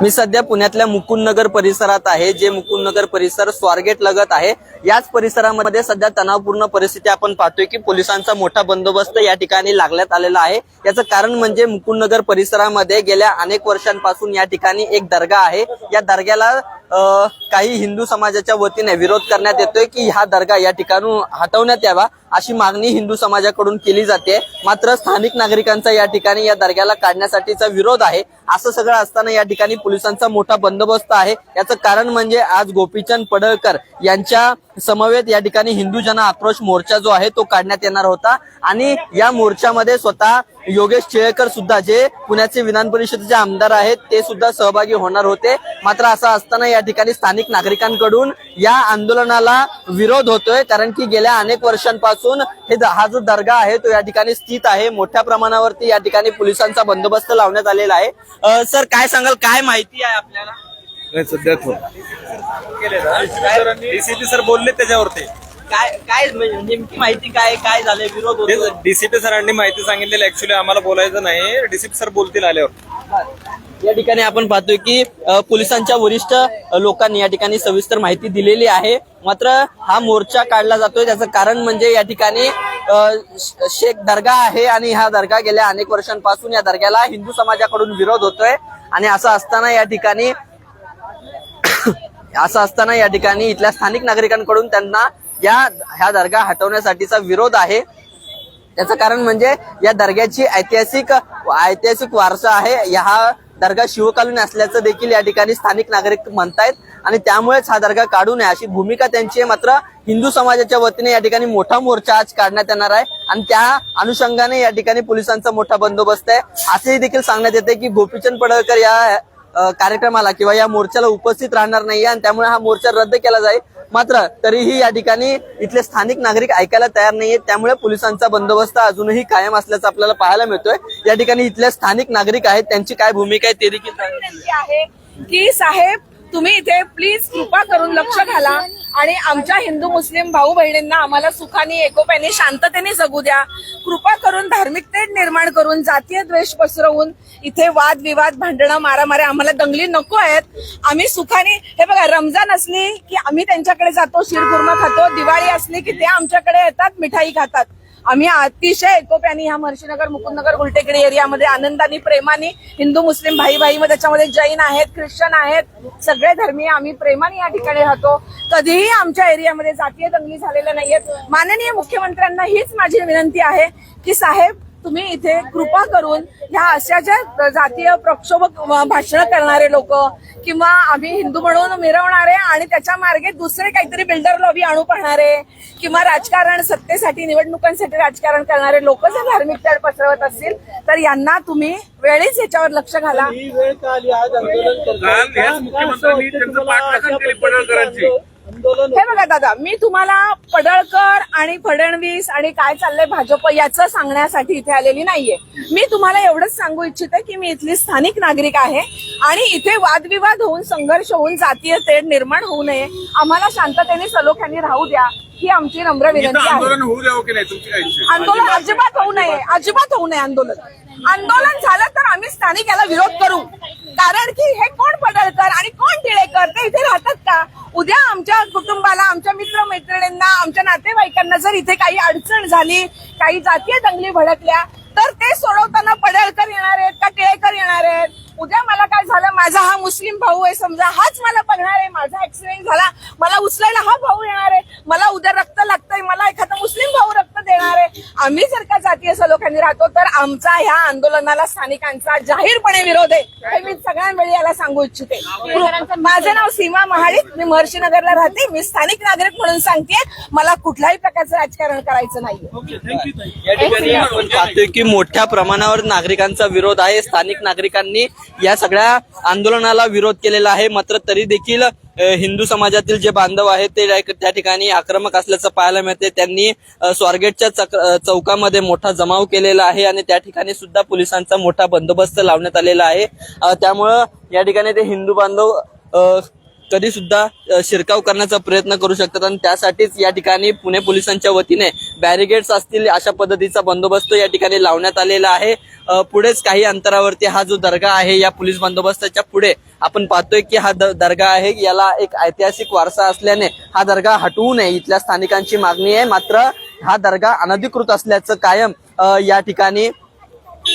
मी सध्या पुण्यातल्या मुकुंद नगर परिसरात आहे जे मुकुंद नगर परिसर स्वारगेट लगत आहे. याच परिसरामध्ये सध्या तणावपूर्ण परिस्थिती आपण पाहतोय की पोलिसांचा मोठा बंदोबस्त या ठिकाणी लागण्यात आलेला आहे. याचं कारण म्हणजे मुकुंद नगर परिसरामध्ये गेल्या अनेक वर्षांपासून या ठिकाणी एक दर्गा आहे. या दर्ग्याला काही हिंदू समाजाच्या वतीने विरोध करण्यात येतोय की हा दर्गा या ठिकाणून हटवण्यात यावा अशी मागणी हिंदू समाजाकडून केली जाते. मात्र स्थानिक नागरिकांचा या ठिकाणी या दर्ग्याला काढण्यासाठीचा विरोध आहे. असं सगळं असताना या ठिकाणी पोलिसांचा मोठा बंदोबस्त आहे. याचं कारण म्हणजे आज गोपीचंद पडळकर यांच्या समवेत या ठिकाणी हिंदू जन आक्रोश मोर्चा जो आहे तो काढण्यात येणार होता. आणि या मोर्चामध्ये स्वतः योगेश टिळेकर सुद्धा जे पुण्याचे विधान परिषदेचे आमदार आहेत ते सुद्धा सहभागी होणार होते. मात्र असं असताना या ठिकाणी स्थानिक नागरिकांकडून या आंदोलनाला विरोध होतोय कारण की गेल्या अनेक वर्षांपासून हे हा जो दर्गा आहे तो या ठिकाणी स्थित आहे. मोठ्या प्रमाणावरती या ठिकाणी पोलिसांचा बंदोबस्त लावण्यात आलेला आहे. सर काय सांगाल? काय माहिती आहे आपल्याला? नाही सध्या सर बोलले त्याच्यावरती. काय काय म्हणजे नेमकी माहिती काय काय झालंय? विरोध होतोय. डीसीपी सरांनी माहिती सांगितलेली. ऍक्च्युली आम्हाला बोलायचं नाही. डीसीपी सर बोलतील आल्यावर. या ठिकाणी आपण पाहतोय की अ, पोलिसांच्या वरिष्ठ अ, लोकांनी या ठिकाणी सविस्तर माहिती दिलेली आहे. मात्र हा मोर्चा काढला जातोय. त्याचं कारण म्हणजे या ठिकाणी अ, श- शेख दर्गा आहे आणि हा दर्गा गेल्या अनेक वर्षांपासून या दर्ग्याला हिंदू समाजाकडून विरोध होतोय. आणि असं असताना या ठिकाणी असं असताना या ठिकाणी इथल्या स्थानिक नागरिकांकडून त्यांना या ह्या दर्गा हटवण्यासाठीचा विरोध आहे. त्याचं कारण म्हणजे या दर्ग्याची ऐतिहासिक ऐतिहासिक वारसा आहे. या हा दर्गा शिवकालीन असल्याचं देखील या ठिकाणी स्थानिक नागरिक म्हणतायत. आणि त्यामुळेच हा दर्गा काढू नये अशी भूमिका त्यांची आहे. मात्र हिंदू समाजाच्या वतीने या ठिकाणी मोठा मोर्चा आज काढण्यात येणार आहे. आणि त्या अनुषंगाने या ठिकाणी पोलिसांचा मोठा बंदोबस्त आहे. असेही देखील सांगण्यात येते की गोपीचंद पडळकर या कार्यक्रमाला किंवा या मोर्चाला उपस्थित राहणार नाही आणि त्यामुळे हा मोर्चा रद्द केला जाईल. मात्र तरीही या ठिकाणी इथले स्थानिक नागरिक ऐकायला तयार नाहीये त्यामुळे पोलिसांचा बंदोबस्त अजूनही कायम असल्याचं आपल्याला पाहायला मिळतोय. या ठिकाणी इथले स्थानिक नागरिक आहेत त्यांची काय भूमिका आहे ते देखील आहे की साहेब तुम्ही इथे प्लीज कृपा करून लक्ष घाला आणि आमच्या हिंदू मुस्लिम भाऊ बहिणींना आम्हाला सुखाने एकोप्याने शांततेने जगू द्या. कृपा करून धार्मिकतेट निर्माण करून जातीय द्वेष पसरवून इथे वाद विवाद भांडणं मारामारे आम्हाला दंगली नको आहेत. आम्ही सुखाने हे बघा रमजान असली की आम्ही त्यांच्याकडे जातो शिरखुर्मा खातो दिवाळी असली की ते आमच्याकडे येतात मिठाई खातात. आम्ही अतिशय एकोप्याने ह्या महर्षीनगर मुकुंदनगर गुलटेकडी एरियामध्ये आनंदाने प्रेमाने हिंदू मुस्लिम भाई भाई मग त्याच्यामध्ये जैन आहेत ख्रिश्चन आहेत सगळे धर्मीय आम्ही प्रेमाने या ठिकाणी राहतो. कधीही आमच्या एरियामध्ये जातीय दंगली झालेल्या नाहीयेत. माननीय मुख्यमंत्र्यांना हीच माझी विनंती आहे की साहेब तुम्ही इथे कृपा करून ह्या अशा ज्या जातीय प्रक्षोभक भाषण करणारे लोक किंवा आम्ही हिंदू म्हणून मिरवणारे आणि त्याच्या मार्गे दुसरे काहीतरी बिल्डर लॉबी आणू पाहणारे किंवा राजकारण सत्तेसाठी निवडणुकांसाठी राजकारण करणारे लोक जर धार्मिक तड पसरवत असतील तर यांना तुम्ही वेळीच याच्यावर लक्ष घाला. मुख्यमंत्र्यांनी हे बघा दादा मी तुम्हाला पडळकर आणि फडणवीस आणि काय चाललंय भाजप याचं सांगण्यासाठी इथे आलेली नाहीये. मी तुम्हाला एवढंच सांगू इच्छिते की मी इथली स्थानिक नागरिक आहे आणि इथे वादविवाद होऊन संघर्ष होऊन जातीय तेढ निर्माण होऊ नये. आम्हाला शांततेने सलोख्याने राहू द्या ही आमची नम्र विनंती आहे. आंदोलन होऊ द्यावं की नाही तुमची काय इच्छा आहे? आंदोलन अजिबात होऊ नये अजिबात होऊ नये आंदोलन. आंदोलन झालं तर आम्ही स्थानिक याला विरोध करू. कारण की हे कोण पडळकर आणि कोण टिळेकर ते इथे राहतात का? उद्या आमच्या कुटुंबाला आमच्या मित्र मैत्रिणींना आमच्या नातेवाईकांना जर इथे काही अडचण झाली काही जातीय दंगली भडकल्या तर ते सोडवताना पडळकर येणार आहेत का टिळेकर येणार आहेत? उद्या मला काय झालं? माझा हा मुस्लिम भाऊ आहे समजा हाच मला बघणार आहे. माझा ऍक्सिडेंट झाला मला उचलायला हा भाऊ येणार आहे. मला उद्या रक्त लागतंय मला एखादा मुस्लिम भाऊ आम्ही जर का जातीय सलोख्याने राहतो तर आमचा ह्या आंदोलनाला स्थानिकांचा जाहीरपणे विरोध आहे. हे मी सगळ्यांवेळी याला सांगू इच्छिते माझं नाव सीमा महाडिक मी महर्षीनगरला राहते मी स्थानिक नागरिक म्हणून सांगते मला कुठल्याही प्रकारचं राजकारण करायचं नाहीये. या ठिकाणी आपण पाहतोय की मोठ्या प्रमाणावर नागरिकांचा विरोध आहे. स्थानिक नागरिकांनी या सगळ्या आंदोलनाला विरोध केलेला आहे. मात्र तरी देखील हिंदू समाजातील जे बांधव आहेत ते त्या- ठिकाणी आक्रमक असल्याचं पाहायला मिळते त्यांनी स्वारगेटच्या चक- चौकामध्ये मोठा जमाव केलेला आहे आणि त्या ठिकाणी सुद्धा पोलिसांचा मोठा बंदोबस्त लावण्यात आलेला आहे. त्यामुळं या ठिकाणी ते हिंदू बांधव कधी सुद्धा शिरकाव करण्याचा प्रयत्न करू शकतात आणि त्यासाठीच या ठिकाणी पुणे पोलिसांच्या वतीने बॅरिगेड्स असतील अशा पद्धतीचा बंदोबस्त या ठिकाणी लावण्यात आलेला आहे. पुढेच काही अंतरावरती हा जो दर्गा आहे या पोलीस बंदोबस्ताच्या पुढे आपण पाहतोय की हा द- दर्गा आहे. याला एक ऐतिहासिक वारसा असल्याने हा दर्गा हटवू नये. इथल्या स्थानिकांची मागणी आहे. मात्र हा दर्गा अनधिकृत असल्याचं कायम या ठिकाणी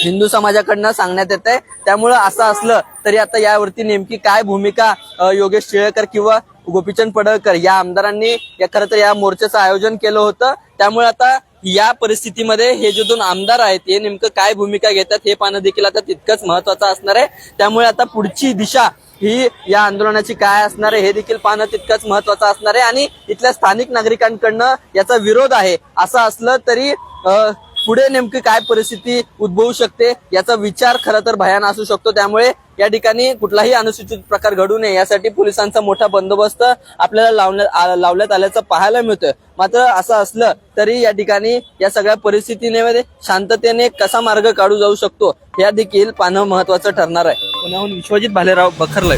हिंदू समाजाकडनं सांगण्यात येत आहे त्यामुळं असं असलं तरी आता यावरती नेमकी काय भूमिका योगेश टिळेकर किंवा गोपीचंद पडळकर या आमदारांनी या खरं तर या मोर्चाचं आयोजन केलं होतं. त्यामुळे आता या परिस्थितीमध्ये हे जे दोन आमदार आहेत हे नेमकं काय भूमिका घेतात हे पाहणं देखील आता तितकंच महत्वाचं असणार आहे. त्यामुळे आता पुढची दिशा ही या आंदोलनाची काय असणार आहे हे देखील पाहणं तितकंच महत्वाचं असणार आहे. आणि इथल्या स्थानिक नागरिकांकडनं याचा विरोध आहे. असं असलं तरी पुढे नेमकी काय परिस्थिती उद्भवू शकते याचा विचार खरं तर भयान असू शकतो. त्यामुळे या ठिकाणी कुठलाही अनुसूचित प्रकार घडू नये यासाठी पोलिसांचा मोठा बंदोबस्त आपल्याला लावण्यात लावण्यात आल्याचं पाहायला मिळतोय. मात्र असं असलं तरी या ठिकाणी या सगळ्या परिस्थितीने शांततेने कसा मार्ग काढू जाऊ शकतो या देखील पाहणं महत्वाचं ठरणार आहे. पुण्याहून विश्वजित भालेराव बखरलंय.